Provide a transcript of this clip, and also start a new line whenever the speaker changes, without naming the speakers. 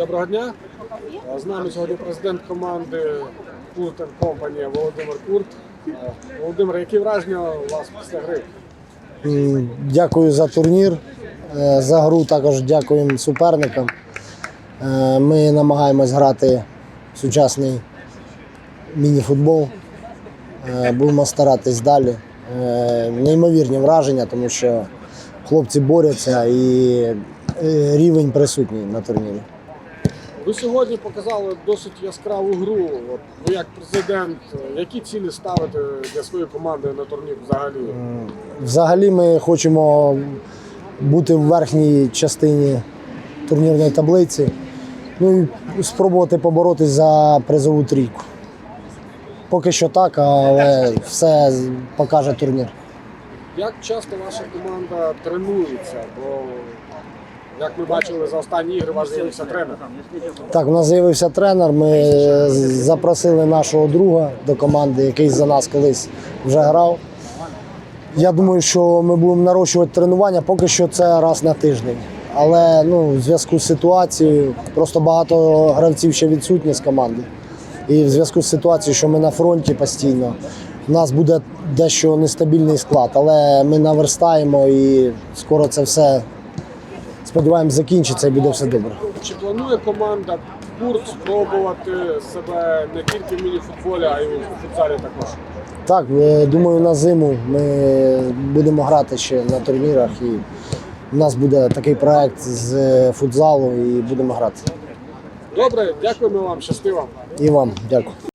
Доброго дня. З нами сьогодні президент команди Курт Компанія Володимир Курт. Е, Володимир, які враження у вас після гри?
Дякую за турнір. Е, За гру також дякуємо суперникам. Е, Ми намагаємось грати сучасний міні-футбол. Е, Будемо старатись далі. Е, Неймовірні враження, тому що хлопці борються і е, рівень присутній на турнірі.
Ви сьогодні показали досить яскраву гру. От, ви як президент, е, які цілі ставите для своєї команди на турнір взагалі?
Взагалі ми хочемо бути в верхній частині турнірної таблиці. Ну і спробувати поборотись за призову трійку. Поки що так, але все покаже турнір.
Як часто ваша команда тренується? Бо, як ми бачили за останні ігри, у вас з'явився тренер.
Так, у нас з'явився тренер. Ми запросили нашого друга до команди, який за нас колись вже грав. Я думаю, що ми будемо нарощувати тренування, поки що це раз на тиждень. Але ну, в зв'язку з ситуацією, просто багато гравців ще відсутні з команди. І в зв'язку з ситуацією, що ми на фронті постійно, у нас буде дещо нестабільний склад, але ми наверстаємо і скоро це все, сподіваємось, закінчиться і буде все добре.
Чи планує команда Курт спробувати себе не тільки в міні-футболі, а й у футзалі також?
Так, е, думаю, на зиму ми будемо грати ще на турнірах, і у нас буде такий проект з е, футзалу, і будемо грати.
Добре, дякуємо вам, щасти.
І вам дякую.